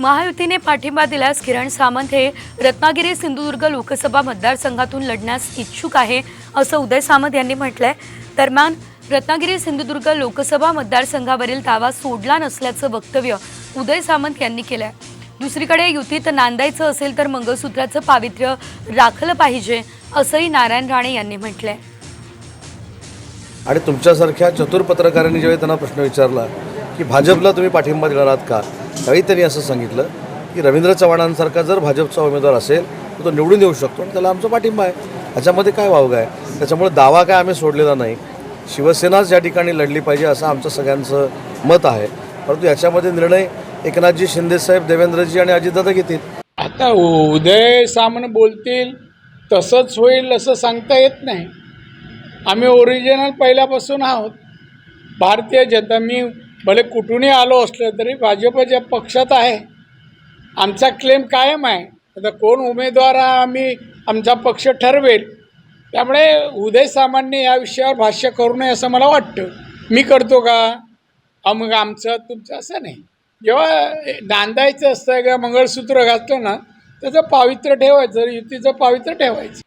महायुतीने पाठिंबा दिल्यास किरण सामंत हे रत्नागिरी सिंधुदुर्ग लोकसभा मतदारसंघातून लढण्यास इच्छुक आहे असं उदय सामंत यांनी म्हटलंय. दरम्यान रत्नागिरी सिंधुदुर्ग लोकसभा मतदारसंघावरील दावा सोडला नसल्याचं वक्तव्य उदय सामंत यांनी केलंय. दुसरीकडे युतीत नांदायचं असेल तर मंगळसूत्राचं पावित्र्य राखलं पाहिजे असंही नारायण राणे यांनी म्हटलंय. आणि तुमच्यासारख्या चतुर पत्रकारांनी ज्यावेळी त्यांना प्रश्न विचारला की भाजपला तुम्ही पाठिंबा देणार आहात का? त्यावेळी त्यांनी असं सांगितलं की रवींद्र चव्हाणांसारखा जर भाजपचा उमेदवार असेल तर तो निवडून येऊ शकतो आणि त्याला आमचा पाठिंबा आहे. ह्याच्यामध्ये काय वावग आहे? त्याच्यामुळे दावा काय आम्ही सोडलेला नाही. शिवसेनाच या ठिकाणी लढली पाहिजे असं आमचं सगळ्यांचं मत आहे. परंतु याच्यामध्ये निर्णय एकनाथजी शिंदेसाहेब देवेंद्रजी आणि अजितदादा घेतील. आता उदय सामन बोलतील तसंच होईल असं सांगता येत नाही. आम्ही ओरिजिनल पहिल्यापासून आहोत. भारतीय जनता मी भले कुठूनही आलो असलं तरी भाजपच्या पक्षात आहे आमचा क्लेम कायम आहे. आता कोण उमेदवार हा आम्ही आमचा पक्ष ठरवेल. त्यामुळे उदय सामान्य या विषयावर भाष्य करू नये असं मला वाटतं. मी करतो का? अहो मग आमचं तुमचं असं नाही. जेव्हा नांदायचं असतं किंवा मंगळसूत्र घातलं ना त्याचं पावित्र्य ठेवायचं युतीचं पावित्र्य ठेवायचं.